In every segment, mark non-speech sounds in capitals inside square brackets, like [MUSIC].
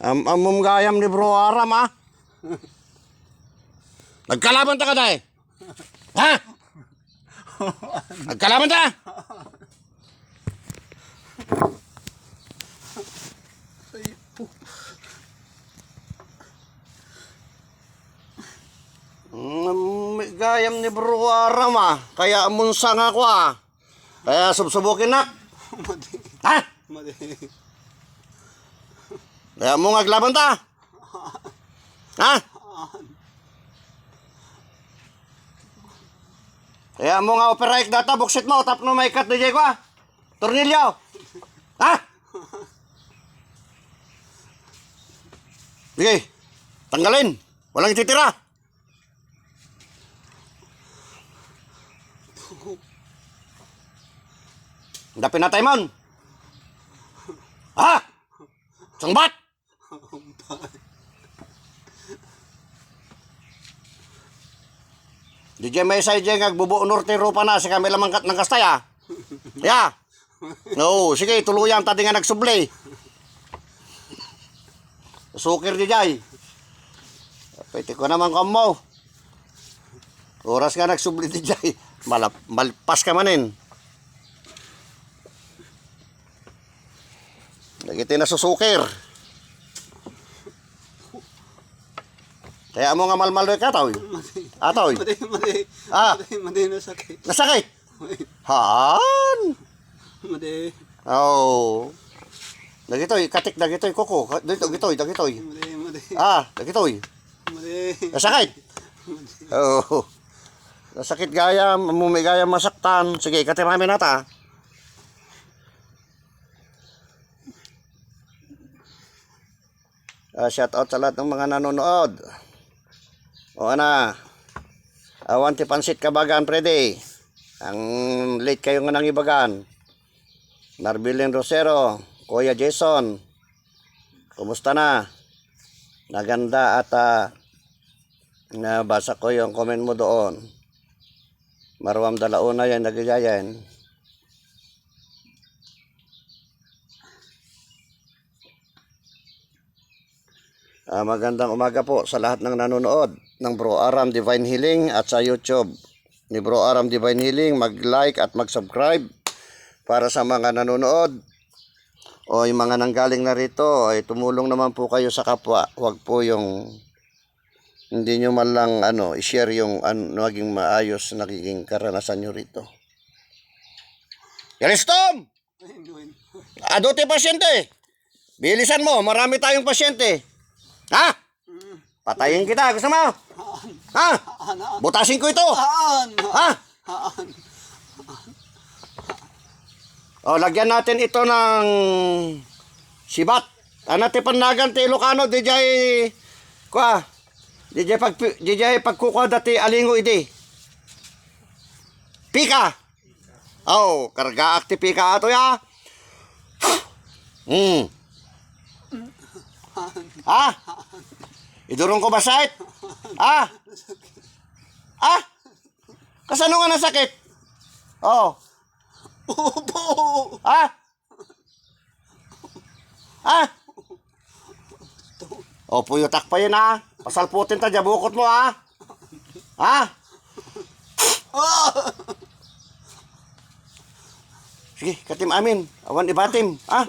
Am amom gayam ni Bro Aram ah. Nagkalaban ta ka dai. Ha? Nagkalaban ta? Gayam ni Bro Aram ah. Kaya amunsang ako ah. Kaya subsubukin na. Madi. Ha? Madi. Kaya mo ngaglaban ta? Ha? Kaya mo nga operaik data, buksit mo, tap no may cut DJ ko ah. Tornilyo. Ha? Sige, tanggalin. Walang titira. Dapin na tayo mon. Ha? Sangbat! DJ may say dyan agbubuo norte rupa na sa kami lamang kat ng kastay ah. Ya. No, sige tuluyan tadi nga nagsubli. Sukir jay. Pwede ko naman kamo. Oras nga nagsubli jay. Malap, malpas ka manin. Lagi na susukir. Kaya mo nga malmal ka. Madi. Atoy. Madi. Madi. Ah. Madi. Madi na sakit. Nasakit. Han. Madi. Oh. Dagitoy, katik dagitoy koko. Dito gitoy, dagitoy. Madi. Madi. Ah, dagitoy. Madi. Nasakit. Oh. Nasakit gaya, mamumi gaya masaktan. Sige, katimami nata. Uh, shout out sa lahat ng mga nanonood. O ana, awan ti pansit kabagan prede. Ang late kayo nga nang ibagan. Narbilin Rosero, Kuya Jason, kumusta na? Naganda at ah, nabasa ko yung comment mo doon. Marwam dalauna yan, nagayayan. Ah, magandang umaga po sa lahat ng nanonood ng Bro Aram Divine Healing at sa YouTube ni Bro Aram Divine Healing. Mag-like at mag-subscribe para sa mga nanonood o yung mga nanggaling na rito ay tumulong naman po kayo sa kapwa. Huwag po yung hindi nyo man lang ano, i-share yung ano, maging maayos na nagiging karanasan nyo rito. Yaristom! Adote pasyente. Bilisan mo, marami tayong pasyente. Ha? Patayin kita, gusto mo? Ha? Butasin ko ito. Ha? O, lagyan natin ito ng sibat. Natin panagan ti Ilocano, DJ, kwa, DJ, pag, DJ pagkukuha dati alingo idi. Pika. Oh, karga akti pika ato ya. Hmm. Ha? Idurong ko ba sakit? Ha? Ha? Kasano nga nasakit? Oh. Opo. Ha? Ha? O, puyutak pa yun ha. Pasalputin ta, jabukot mo ha. Ha? Sige, katim amin. Awan ibatim. Ha?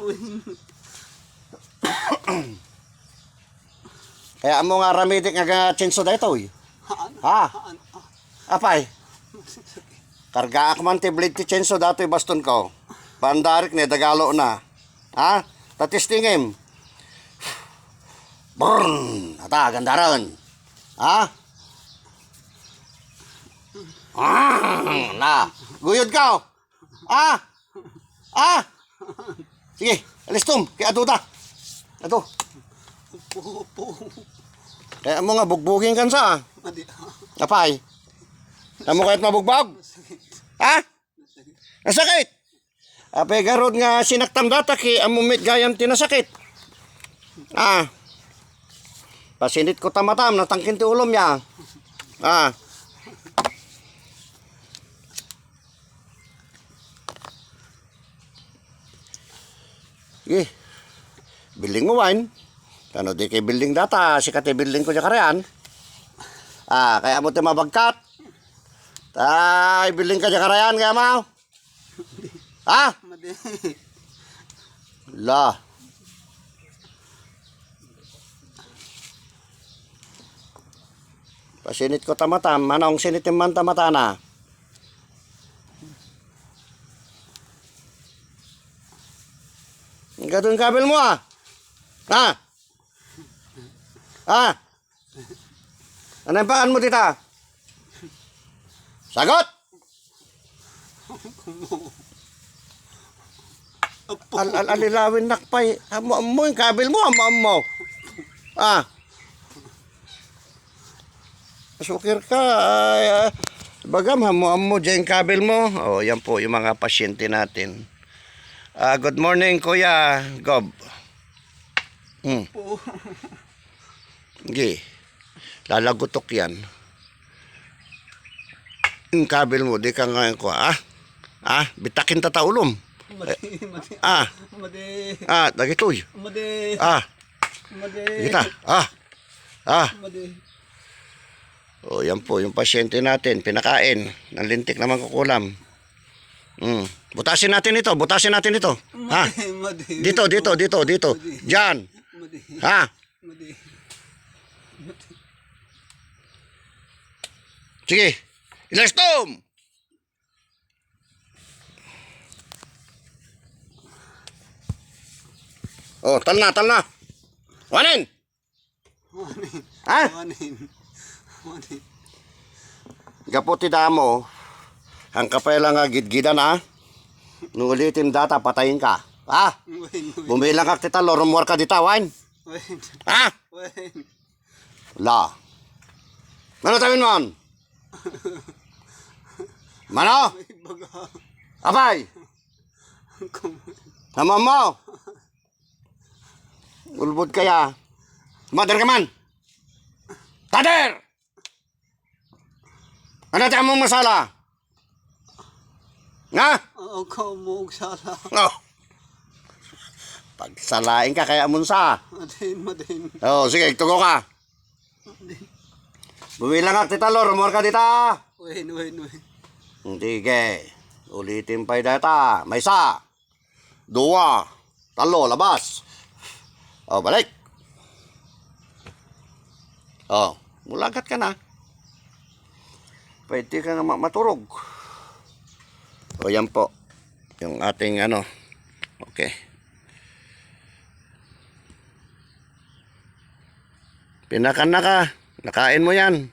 Kaya mo nga ramidik nga chinso da ito. eh. Ha? Apay. Karga ako man ti blade ti chenso dato baston ko. Pandarik ne dagalo na. Ha? Tatistingim. Brrrn. Ata gandaran. Ha? Ah, na. Guyod ka. Ah. Ah. Sige, alis tum. Kaya ato ta. Ato. Opo. Kaya mo nga bugbugin kan sa. Madi. Apay. Amo kahit mabugbog. Ha? Nasakit. Apay garod nga sinaktam data ki amumit gayam tinasakit. Ah. Pasinit ko tamatam natangkin ti ulom ya. Ah. Sige. Building mo wine. Ano di kay building data, sikat ay building ko dyan karayan. Ah, kaya mo tayo mabagkat. Tay, building ka dyan karayan, kaya mo. Ha? La. Pasinit ko tamatam. Manong sinitim man tamatana. Ang gadon kabel mo ah. Ha? Ha? Ano yung pakan mo tita? Sagot! Al al alilawin nakpay. Amo mo yung kabel mo, amo mo. Ah. Sukir ka. Ay, ah, bagam, amo amo dyan kabel mo. Oh, yan po yung mga pasyente natin. Ah, good morning, Kuya Gob. Hmm, [LAUGHS] Sige. Lalagutok yan. Yung kabel mo, di ka ngayon ko, ah? Ah, bitakin tataulom. Madi. Madi. Ah, Madi. ah, dagitoy. Madi. Ah, Madi. kita. Ah, ah. Madi. O, yan po, yung pasyente natin, pinakain. Ng lintik naman kukulam. Mm. Butasin natin ito, butasin natin ito. Ha? Madi. Dito, dito, dito, dito. Diyan. Madi. Ha? Madi. Sige. Ilastom! Oh, tal na, tal na. Wanin! Madi. Ha? Madi. Madi. Gaputi damo. Ang kapay lang nga gidgidan ha. Nung ulitin data, patayin ka. Ha? Win. Bumilang ka tita, loromor ka dita. Win. Ha? Win. La. Ano tawin mo? [LAUGHS] Mano? Kum- Sama mo! Ulbod kaya. Mother ka man! Tader! Ano tayo mong masala? Nga? Ako mo sala. Oh. Pagsalain ka kaya munsa. Madin. Madin. Oh, sige, tugo ka. Bumilang ka, tita Lor. Rumor ka, tita. Win. Win. Win. Sige. Ulitin pa data. May isa. Dua. Talo, labas. O, balik. O, mulagat ka na. Pwede ka ma- maturog. O, yan po. Yung ating ano. Okay. Pinakan na ka. Nakain mo yan.